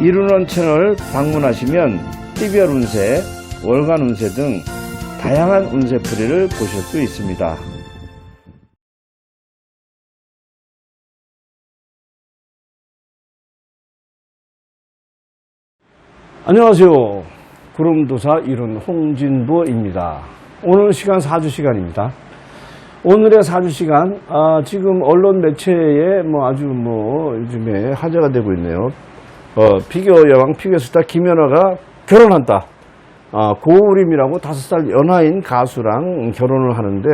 이루는 채널 방문하시면 TVR 운세, 월간 운세 등 다양한 운세풀이를 보실 수 있습니다. 안녕하세요. 구름도사 이룬 홍진보입니다. 오늘 시간 사주 시간입니다. 오늘의 사주 시간, 아, 지금 언론 매체에 뭐 아주 뭐 요즘에 화제가 되고 있네요. 어, 피겨 여왕 피겨 스타 김연아가 결혼한다. 아, 고우림이라고 다섯 살 연하인 가수랑 결혼을 하는데,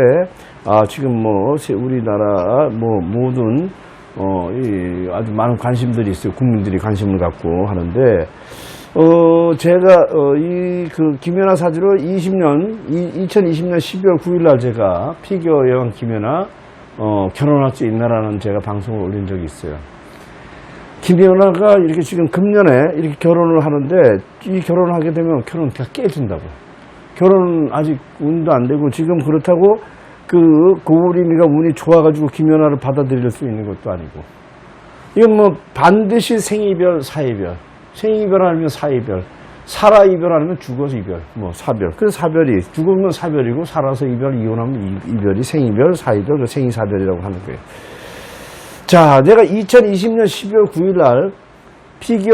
아, 지금 뭐, 세- 우리나라 뭐, 모든, 어, 이 아주 많은 관심들이 있어요. 국민들이 관심을 갖고 하는데, 어, 제가, 어, 이, 그, 김연아 사주를 20년, 이, 2020년 12월 9일 날 제가 피겨 여왕 김연아, 어, 결혼할 수 있나라는 제가 방송을 올린 적이 있어요. 김연아가 이렇게 지금 금년에 이렇게 결혼을 하는데 이 결혼을 하게 되면 결혼 다 깨진다고. 결혼 아직 운도 안 되고 지금 그렇다고 그 고우림이가 운이 좋아가지고 김연아를 받아들일 수 있는 것도 아니고. 이건 뭐 반드시 생이별, 사이별. 생이별 아니면 사이별. 살아 이별 아니면 죽어서 이별. 뭐 사별. 그래서 사별이 죽으면 사별이고 살아서 이별, 이혼하면 이- 이별이 생이별, 사이별, 그 생이사별이라고 하는 거예요. 자, 내가 2020년 12월 9일 날 피겨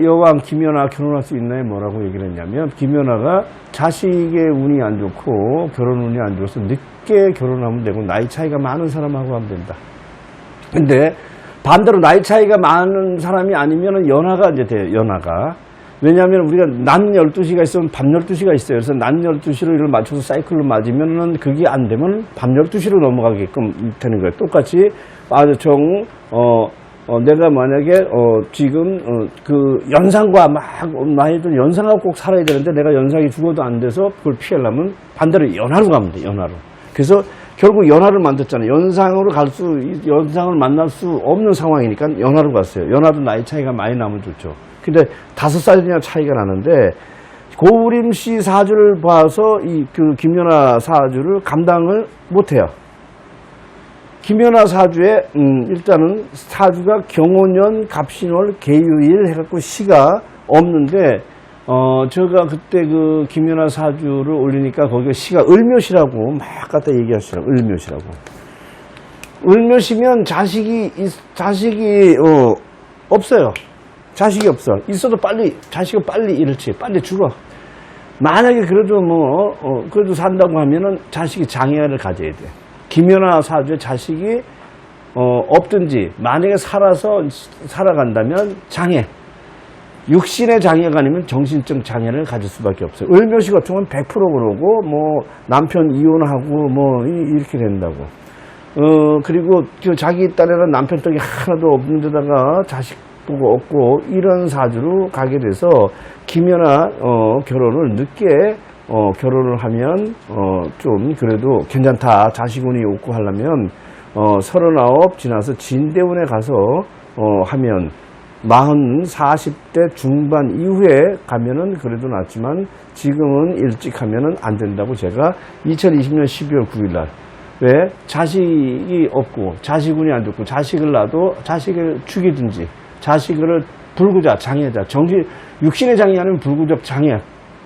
여왕 김연아 결혼할 수 있나요? 뭐라고 얘기를 했냐면 김연아가 자식의 운이 안 좋고 결혼 운이 안 좋아서 늦게 결혼하면 되고 나이 차이가 많은 사람하고 하면 된다. 근데 반대로 나이 차이가 많은 사람이 아니면 연하가 이제 돼요. 연하가. 왜냐하면 우리가 낮 12시가 있으면 밤 12시가 있어요. 그래서 낮 12시로 이걸 맞춰서 사이클로 맞으면은 그게 안 되면 밤 12시로 넘어가게끔 되는 거예요. 똑같이 정, 어, 어, 내가 만약에, 어, 지금, 어, 그, 연상과 막, 나이들 연상하고 꼭 살아야 되는데 내가 연상이 죽어도 안 돼서 그걸 피하려면 반대로 연하로 가면 돼, 연하로. 그래서 결국 연하를 만들었잖아요. 연상으로 갈 수, 연상을 만날 수 없는 상황이니까 연하로 갔어요. 연하도 나이 차이가 많이 나면 좋죠. 근데 다섯 살이나 차이가 나는데 고우림 씨 사주를 봐서 이 그 김연아 사주를 감당을 못해요. 김연아 사주에 음, 일단은 사주가 경호년, 갑신월, 계유일 해갖고 시가 없는데 어 제가 그때 그 김연아 사주를 올리니까 거기가 시가 을묘시라고 막 갖다 얘기하시더라고 을묘시라고 을묘시면 자식이 있- 자식이 어 없어요 자식이 없어. 있어도 빨리 자식은 빨리 잃지. 빨리 죽어. 만약에 그래도 뭐 어, 그래도 산다고 하면은 자식이 장애를 가져야 돼. 김연아 사주에 자식이 어, 없든지 만약에 살아서 살아간다면 장애. 육신의 장애가 아니면 정신적 장애를 가질 수밖에 없어요. 을묘시 같은 건 100% 그러고 뭐 남편 이혼하고 뭐 이- 이렇게 된다고. 어 그리고 그 자기 딴에는 남편 떡이 하나도 없는 데다가 자식 보고 없고 이런 사주로 가게 돼서 김연아 어 결혼을 늦게 어 결혼을 하면 어 좀 그래도 괜찮다 자식운이 없고 하려면 어 서른아홉 지나서 진대운에 가서 어 하면 마흔, 40대 중반 이후에 가면은 그래도 낫지만 지금은 일찍 하면은 안 된다고 제가 2020년 12월 9일 날. 왜? 자식이 없고, 자식운이 안 좋고, 자식을 낳아도 자식을 죽이든지, 자식을 불구자, 장애자, 정신, 육신의 장애 아니면 불구적 장애,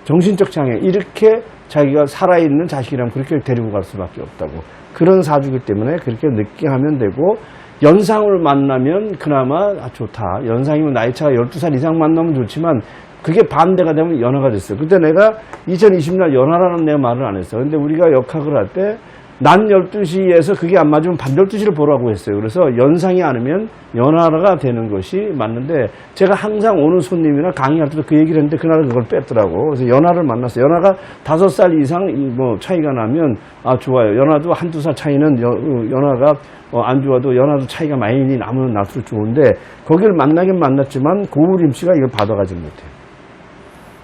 정신적 장애, 이렇게 자기가 살아있는 자식이라면 그렇게 데리고 갈 수밖에 없다고. 그런 사주기 때문에 그렇게 늦게 하면 되고, 연상을 만나면 그나마 아, 좋다. 연상이면 나이차가 12살 이상 만나면 좋지만 그게 반대가 되면 연하가 됐어요. 그때 내가 2020년 연하라는 내 말을 안 했어. 근데 우리가 역학을 할 때 낮 12시에서 그게 안 맞으면 밤 12시를 보라고 했어요. 그래서 연상이 않으면 연하가 되는 것이 맞는데 제가 항상 오는 손님이나 강의할 때도 그 얘기를 했는데 그날은 그걸 뺐더라고. 그래서 연하를 만났어요. 연하가 다섯 살 이상 이뭐 차이가 나면 아 좋아요. 연하도 한두 살 차이는 연, 어, 연하가 어, 안 좋아도 연하도 차이가 많이 나면 나도 좋은데 거기를 만나긴 만났지만 고우림 씨가 이걸 받아가지 못해요.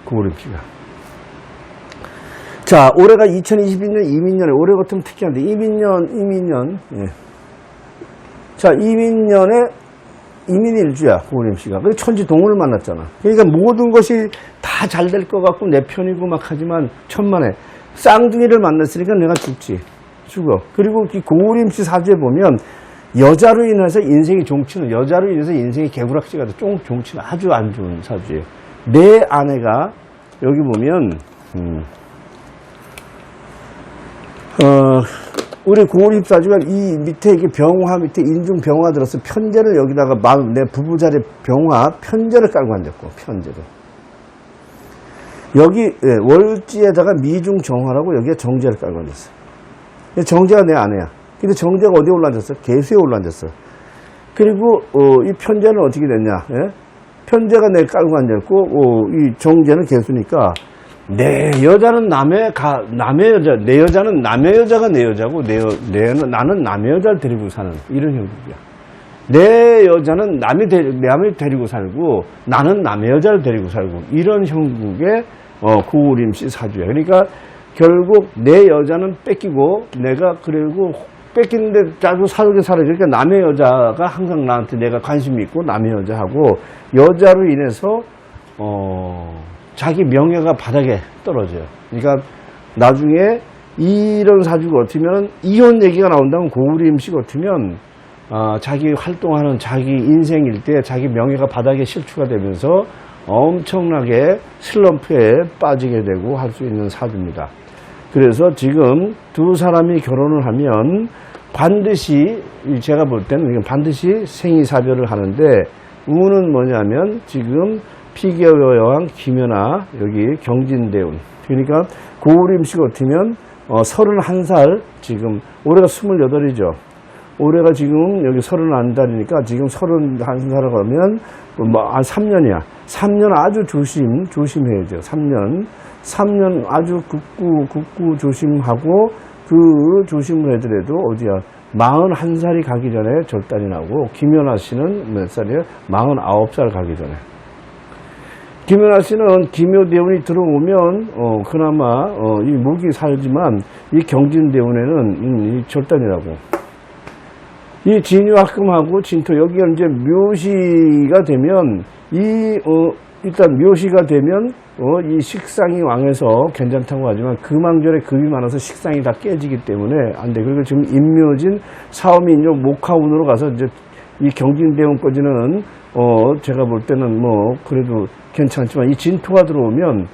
고우림 씨가. 자, 올해가 2022년 이민년에 올해 같으면 특이한데 이민년, 이민년. 예. 자, 이민년에 이민일주야 고우림 씨가. 근데 천지 동을 만났잖아. 그러니까 모든 것이 다 잘 될 것 같고 내 편이고 막 하지만 천만에 쌍둥이를 만났으니까 내가 죽지. 죽어. 그리고 이 고우림 씨 사주에 보면 여자로 인해서 인생이 종치는 여자로 인해서 인생이 개구락지가 돼쫑 종치는 아주 안 좋은 사주예요. 내 아내가 여기 보면 음, 어, 우리 고울입 사주가 이 밑에 이게 병화 밑에 인중 병화 들어서 편제를 여기다가 마- 내 부부 자리 병화 편제를 깔고 앉았고 편제를 여기 예, 월지에다가 미중 정화라고 여기에 정제를 깔고 앉았어. 정제가 내 아내야. 근데 정제가 어디에 올라앉았어? 개수에 올라앉았어. 그리고 어, 이 편제는 어떻게 됐냐? 예? 편제가 내 깔고 앉았고 어, 이 정제는 개수니까 내 여자는 남의 가, 남의 여자, 내 여자는 남의 여자가 내 여자고 내, 여, 내 나는 남의 여자를 데리고 사는 이런 형국이야. 내 여자는 남이 데, 남을 데리고 살고 나는 남의 여자를 데리고 살고 이런 형국의 어, 고우림씨 사주야. 그러니까 결국 내 여자는 뺏기고 내가 그리고 뺏기는데 자주 살게 살아. 그러니까 남의 여자가 항상 나한테 내가 관심이 있고 남의 여자하고 여자로 인해서 어, 자기 명예가 바닥에 떨어져요. 그러니까 나중에 이런 사주가 같으면 이혼 얘기가 나온다면 고우림씨 같으면 어, 자기 활동하는 자기 인생일 때 자기 명예가 바닥에 실추가 되면서 엄청나게 슬럼프에 빠지게 되고 할 수 있는 사주입니다. 그래서 지금 두 사람이 결혼을 하면 반드시 제가 볼 때는 반드시 생이사별을 하는데 운은 뭐냐면 지금 피겨 여왕 김연아 여기 경진대운 그러니까 고우림씨 같으면 어, 31살 지금 올해가 28이죠. 올해가 지금 여기 31달이니까 지금 31살을 가면 뭐, 한 3년이야. 3년 아주 조심, 조심해야 돼요. 3년. 3년 아주 굳고, 굳고 조심하고 그 조심을 해더라도 어디야. 41살이 가기 전에 절단이 나고 김연아 씨는 몇 살이에요? 49살 가기 전에. 김연아 씨는 기묘대운이 들어오면 어, 그나마 어, 이 목이 살지만 이 경진대운에는 음, 이 절단이라고. 이 진유학금하고 진토 여기가 이제 묘시가 되면 이 어, 일단 묘시가 되면 어, 이 식상이 왕에서 괜찮다고 하지만 금왕절에 금이 많아서 식상이 다 깨지기 때문에 안 돼. 그리고 지금 임묘진 사오민요 목화운으로 가서 이제 이 경진대원까지는 어 제가 볼 때는 뭐 그래도 괜찮지만 이 진토가 들어오면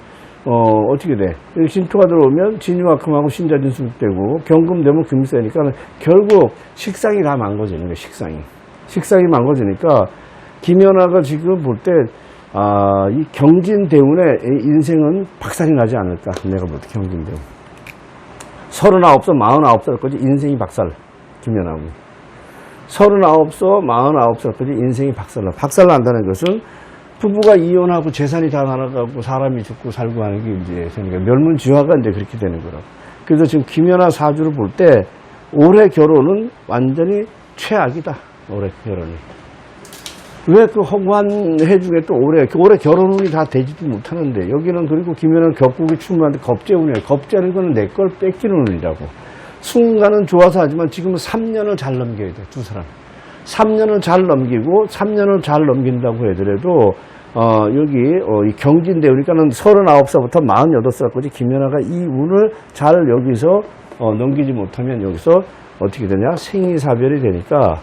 어 어떻게 돼? 이 진토가 들어오면 진유화금하고 신자진수되고 경금 되면 금이 세니까 결국 식상이 다 망가지는 거예요. 식상이 식상이 망가지니까 김연아가 지금 볼 때 아, 이 경진 대운의 인생은 박살이 나지 않을까. 내가 볼 때 경진 대운. 39살, 49살까지 인생이 박살. 김연아고. 39살, 49살까지 인생이 박살나. 박살난다는 것은 부부가 이혼하고 재산이 다 날아가고 사람이 죽고 살고 하는 게 이제 그러니까 멸문지화가 이제 그렇게 되는 거라고. 그래서 지금 김연아 사주를 볼 때 올해 결혼은 완전히 최악이다. 올해 결혼이. 왜 그 허구한 해 중에 또 올해, 올해 결혼운이 다 되지도 못하는데, 여기는 그리고 김연아 격국이 충분한데 겁재운이에요. 겁재는 거는 내 걸 뺏기는 운이라고. 순간은 좋아서 하지만 지금은 3년을 잘 넘겨야 돼, 두 사람. 3년을 잘 넘기고, 3년을 잘 넘긴다고 하더라도, 어, 여기, 어, 이 경진대우니까는 39살부터 48살까지 김연아가 이 운을 잘 여기서, 어, 넘기지 못하면 여기서 어떻게 되냐? 생이사별이 되니까,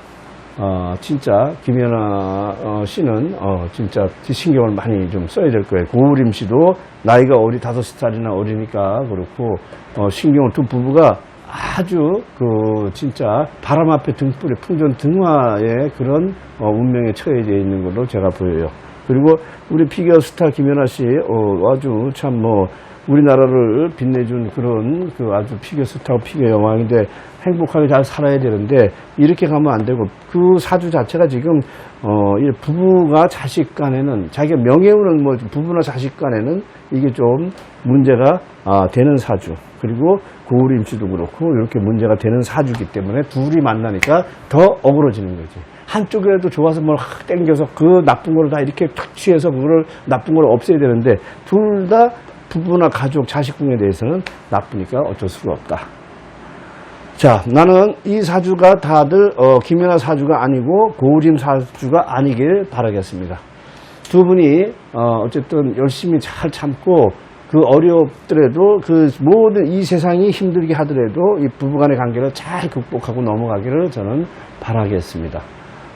어, 진짜 김연아 어, 씨는 어, 진짜 신경을 많이 좀 써야 될 거예요. 고우림 씨도 나이가 어리 다섯 살이나 어리니까 그렇고 어, 신경을 두 부부가 아주 그 진짜 바람 앞에 등불에 풍전 등화의 그런 어, 운명에 처해져 있는 걸로 제가 보여요. 그리고 우리 피겨 스타 김연아 씨 어, 아주 참뭐 우리나라를 빛내준 그런 그 아주 피겨 스타고 피겨 여왕인데 행복하게 잘 살아야 되는데 이렇게 가면 안 되고 그 사주 자체가 지금 어, 이 부부가 자식 간에는 자기가 명예우는 뭐 부부나 자식 간에는 이게 좀 문제가 아, 되는 사주 그리고 고우림씨도 그렇고 이렇게 문제가 되는 사주기 때문에 둘이 만나니까 더 어그러지는 거지. 한쪽이라도 좋아서 뭘확 땡겨서 그 나쁜 걸 다 이렇게 탁 취해서 그걸 나쁜 걸 없애야 되는데 둘다 부부나 가족, 자식궁에 대해서는 나쁘니까 어쩔 수가 없다. 자, 나는 이 사주가 다들 어, 김연아 사주가 아니고 고우림 사주가 아니길 바라겠습니다. 두 분이 어, 어쨌든 열심히 잘 참고 그 어렵더라도 그 모든 이 세상이 힘들게 하더라도 이 부부간의 관계를 잘 극복하고 넘어가기를 저는 바라겠습니다.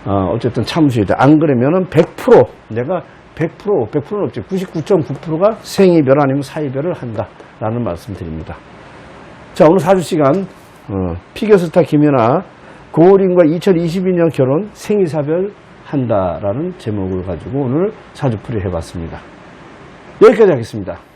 어, 어쨌든 참으셔야 돼. 안 그러면은 100% 내가 100% 100%는 없지. 99.9%가 생이별 아니면 사이별을 한다라는 말씀 드립니다. 자, 오늘 4주 시간 어, 피겨스타 김연아 고을인과 2022년 결혼 생이사별 한다라는 제목을 가지고 오늘 사주풀이 해봤습니다. 여기까지 하겠습니다.